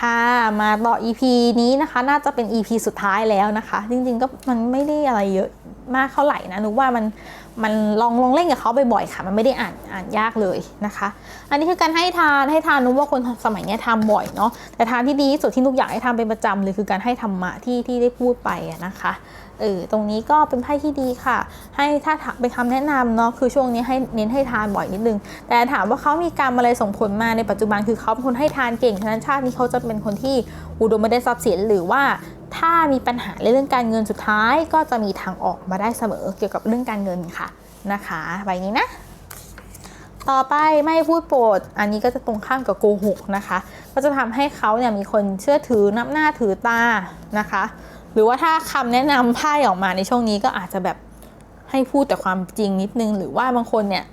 ค่ะ มาต่อ EP นี้นะคะ น่าจะเป็น EP สุดท้ายแล้วนะคะ จริงๆก็มันไม่ได้อะไรเยอะมากเท่าไหร่นะ นึกว่ามันมันลองลองเล่นกับเขาบ่อยๆค่ะ มันไม่ได้อ่านอ่านยากเลยนะคะ อันนี้คือการให้ทานให้ทานนุกว่าคนสมัยนี้ยทำบ่อยเนาะแต่ทานที่ดีที่สุดที่นุกอยากให้ทำเป็นประจำเลยคือการให้ธรรมะที่ที่ได้พูดไปนะคะเออตรงนี้ก็เป็นไพ่ที่ดีค่ะ ให้ถ้าเป็นคำแนะนำเนาะคือช่วงนี้ให้เน้นให้ทานบ่อยนิดนึง แต่ถามว่าเขามีกรรมอะไรส่งผลมาในปัจจุบันคือเขาเป็นคนให้ทานเก่งฉะนั้นชาตินี้เขาจะเป็นคนที่อุดมไม่ได้ทรัพย์สินหรือว่า ถ้ามีปัญหาในเรื่องการเงินสุดท้ายก็จะมีทางออกมาได้เสมอเกี่ยวกับเรื่องการเงินค่ะนะคะใบนี้นะ ต่อไปไม่พูดโปรด อันนี้ก็จะตรงข้ามกับโกหกนะคะ ก็จะทำให้เขาเนี่ยมีคนเชื่อถือนับหน้าถือตานะคะ หรือว่าถ้าคำแนะนำไพ่ออกมาในช่วงนี้ก็อาจจะแบบให้พูดแต่ความจริงนิดนึง หรือว่าบางคนเนี่ย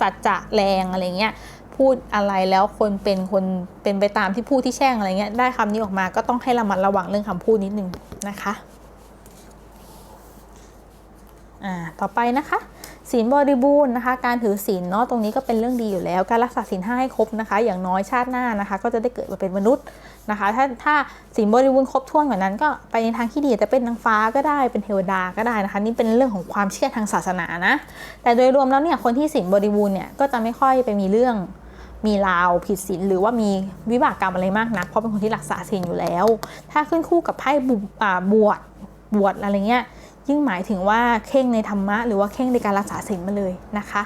สัจจะแรงอะไรเงี้ย พูดอะไรแล้วคนเป็นคนเป็นไปตามที่พูดที่แช่งอะไรเงี้ยได้คำนี้ออกมาก็ต้องให้ระมัดระวังเรื่องคำพูดนิดนึงนะคะอ่าต่อไปนะคะศีลบริบูรณ์นะคะ การถือศีลเนาะตรงนี้ก็เป็นเรื่องดีอยู่แล้ว การรักษาศีลห้าให้ครบนะคะ อย่างน้อยชาติหน้านะคะ ก็จะได้เกิดมาเป็นมนุษย์นะคะ ถ้าถ้าศีลบริบูรณ์ครบถ้วนกว่านั้น ก็ไปในทางที่ดีจะเป็นนางฟ้าก็ได้เป็นเทวดาก็ได้นะคะ นี่เป็นเรื่องของความเชื่อทางศาสนานะแต่โดยรวมแล้วเนี่ยคนที่ศีลบริบูรณ์เนี่ยก็จะไม่ค่อยไปมีเรื่อง มีราวผิดศีลหรือว่ามีวิบากกรรมอะไรมากนะ เพราะเป็นคนที่รักษาศีลอยู่แล้ว ถ้าขึ้นคู่กับไพ่บวชบวชอะไรเงี้ยยิ่งหมายถึงว่าเข่งในธรรมะ หรือว่าเข่งในการรักษาศีลมาเลยนะคะ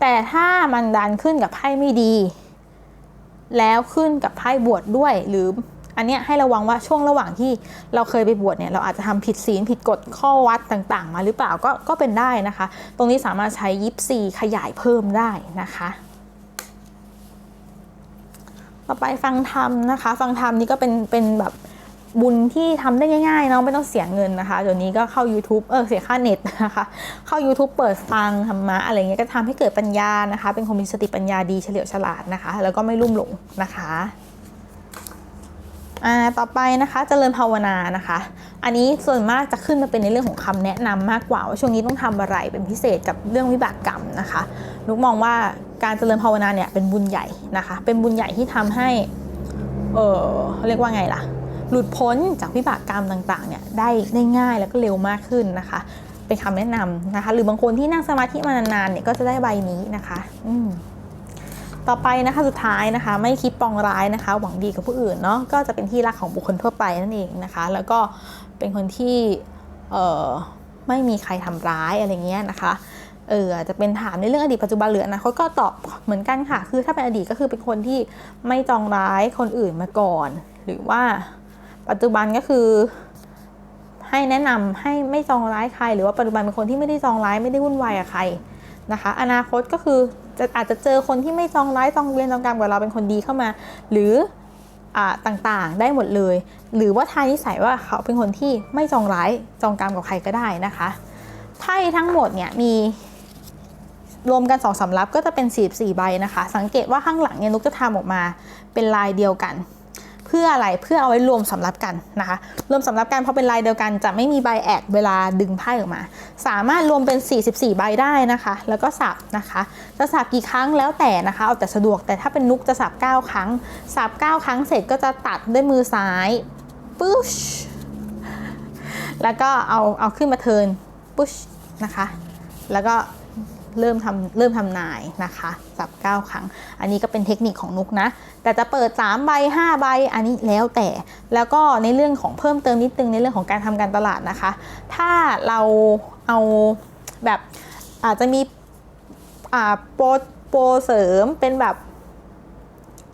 แต่ถ้ามันดันขึ้นกับไพ่ไม่ดี แล้วขึ้นกับไพ่บวชดด้วยหรืออันเนี้ยให้ระวังว่าช่วงระหว่างที่เราเคยไปบวชเนี่ยเราอาจจะทำผิดศีลผิดกฎข้อวัดต่างๆ มาหรือเปล่าก็ก็เป็นได้นะคะ ตรงนี้สามารถใช้ยิปซีขยายเพิ่มได้นะคะ ต่อไปฟังธรรมนะคะ ฟังธรรมนี่ก็เป็นเป็นแบบบุญที่ทำได้ง่ายๆเนาะไม่ต้องเสียเงินนะคะเดี๋ยวนี้ก็เข้า YouTube เออเสียค่าเน็ตนะคะ เข้า YouTube เปิดฟังธรรมะอะไรเงี้ยก็ทำให้เกิดปัญญานะคะ เป็นคนมีสติปัญญาดีเฉลียวฉลาดนะคะ แล้วก็ไม่ลุ่มหลงนะคะอ่าต่อไปนะคะเจริญภาวนานะคะ อันนี้ส่วนมากจะขึ้นมาเป็นในเรื่องของคำแนะนำมากกว่าว่าช่วงนี้ต้องทำอะไรเป็นพิเศษกับเรื่องวิบากกรรมนะคะนุกมองว่า การเจริญภาวนาเนี่ยเป็นบุญใหญ่นะคะ เป็นบุญใหญ่ที่ทำให้ เออเขาเรียกว่าไงล่ะ หลุดพ้นจากวิบากกรรมต่างๆเนี่ยได้ได้ง่ายแล้วก็เร็วมากขึ้นนะคะ เป็นคำแนะนำนะคะ หรือบางคนที่นั่งสมาธิมานานๆเนี่ยก็จะได้ใบนี้นะคะอืต่อไปนะคะสุดท้ายนะคะ ไม่คิดปองร้ายนะคะ หวังดีกับผู้อื่นเนาะก็จะเป็นที่รักของบุคคลทั่วไปนั่นเองนะคะ แล้วก็เป็นคนที่เออไม่มีใครทำร้ายอะไรเงี้ยนะคะ เอออาจจะเป็นถามในเรื่องอดีตปัจจุบันหรืออนาคตก็ตอบเหมือนกันค่ะ คือถ้าเป็นอดีตก็คือเป็นคนที่ไม่จองร้ายคนอื่นมาก่อน หรือว่าปัจจุบันก็คือ ให้แนะนำให้ไม่จองร้ายใคร หรือว่าปัจจุบันเป็นคนที่ไม่ได้จองร้ายไม่ได้วุ่นวายกับใครนะคะ อนาคตก็คือจะอาจจะเจอคนที่ไม่จองร้ายจองเวรจองกรรมกับเราเป็นคนดีเข้ามา หรือต่างๆได้หมดเลย หรือว่าทายนิสัยว่าเขาเป็นคนที่ไม่จองร้ายจองกรรมกับใครก็ได้นะคะไพ่ทั้งหมดเนี่ยมี รวมกันสองสำรับก็จะเป็น 44 ใบนะคะ สังเกตว่าข้างหลังเนี่ยนุกจะทำออกมาเป็นลายเดียวกัน เพื่ออะไรเพื่อเอาไว้รวมสำรับกันนะคะ รวมสำรับกันเพราะเป็นลายเดียวกัน จะไม่มีใบแอกเวลาดึงไพ่ออกมา สามารถรวมเป็น 44 ใบได้นะคะ แล้วก็สับนะคะ จะสับกี่ครั้งแล้วแต่นะคะเอาแต่สะดวกแต่ถ้าเป็นนุกจะสับ9 ครั้งสับ9 ครั้งเสร็จก็จะตัดด้วยมือซ้ายปุ๊ชแล้วก็เอาเอาขึ้นมาเทินปุ๊ชนะคะ แล้วก็ เริ่มทำเริ่มทำนายนะคะสับ9ครั้ง อันนี้ก็เป็นเทคนิคของนุกนะ แต่จะเปิด3ใบ5ใบอันนี้แล้วแต่แล้วก็ในเรื่องของเพิ่มเติมนิดนึงในเรื่องของการทำการตลาดนะคะ ถ้าเราเอาแบบอาจจะมีโปรโปรเสริมเป็นแบบ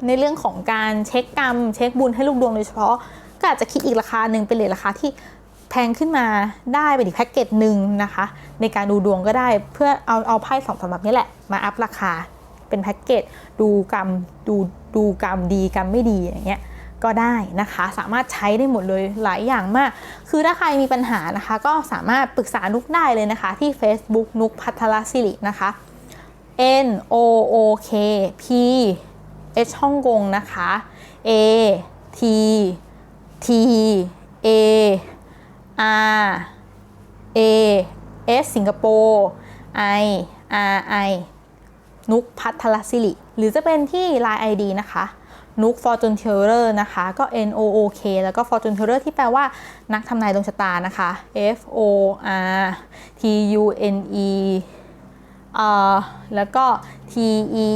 ในเรื่องของการเช็คกรรม เช็คบุญให้ลูกดวงโดยเฉพาะก็อาจจะคิดอีกราคาหนึ่งเป็นเลทราคาที่ แพงขึ้นมาได้เป็นอีกแพ็กเกจหนึ่งนะคะ ในการดูดวงก็ได้เพื่อเอาเอาไพ่สองสำหรับนี้แหละ มาอัพราคาเป็นแพ็กเกจดูกรรมดูดูกรรมดีกรรมไม่ดีอย่างเงี้ยก็ได้นะคะ สามารถใช้ได้หมดเลยหลายอย่างมาก คือถ้าใครมีปัญหานะคะ ก็สามารถปรึกษานุกได้เลยนะคะ ที่ Facebook นุกพัทรศิรินะคะ N O O K P H ฮ่องกงนะคะ A T T A R A S สิงคโปร์ I R I นุกพัทรศิริ หรือจะเป็นที่ Line ID นะคะนุก Fortune Teller นะคะ ก็ N O O K แล้วก็ Fortune Teller ที่แปลว่านักทำนายดวงชะตานะคะ F O R T U N E เอ่อแล้วก็ T E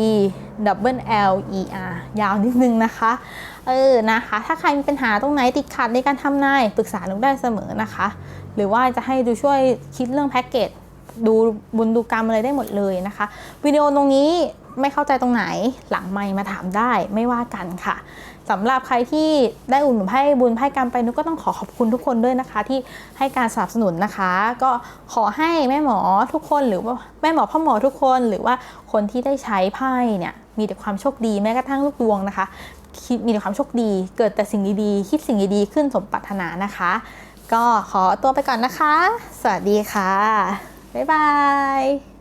double L E R ยาวนิดนึงนะคะ เออ นะคะ ถ้าใครมีปัญหาตรงไหนติดขัดในการทำนายปรึกษานุกได้เสมอนะคะ หรือว่าจะให้ดูช่วยคิดเรื่องแพ็กเกจดูบุญดูกรรมอะไรได้หมดเลยนะคะ วิดีโอตรงนี้ไม่เข้าใจตรงไหนหลังไมค์มาถามได้ไม่ว่ากันค่ะ สำหรับใครที่ได้อุ่นหนุนไพ่บุญไพ่กรรมไปนุกก็ต้องขอขอบคุณทุกคนด้วยนะคะ ที่ให้การสนับสนุนนะคะ ก็ขอให้แม่หมอทุกคนหรือว่าแม่หมอพ่อหมอทุกคนหรือว่าคนที่ได้ใช้ไพ่เนี่ยมีแต่ความโชคดีแม้กระทั่งลูกดวงนะคะคิดมีแต่ความโชคดี เกิดแต่สิ่งดีๆคิดสิ่งดีๆขึ้นสมปรารถนานะคะ ก็ขอตัวไปก่อนนะคะ สวัสดีค่ะบ๊ายบาย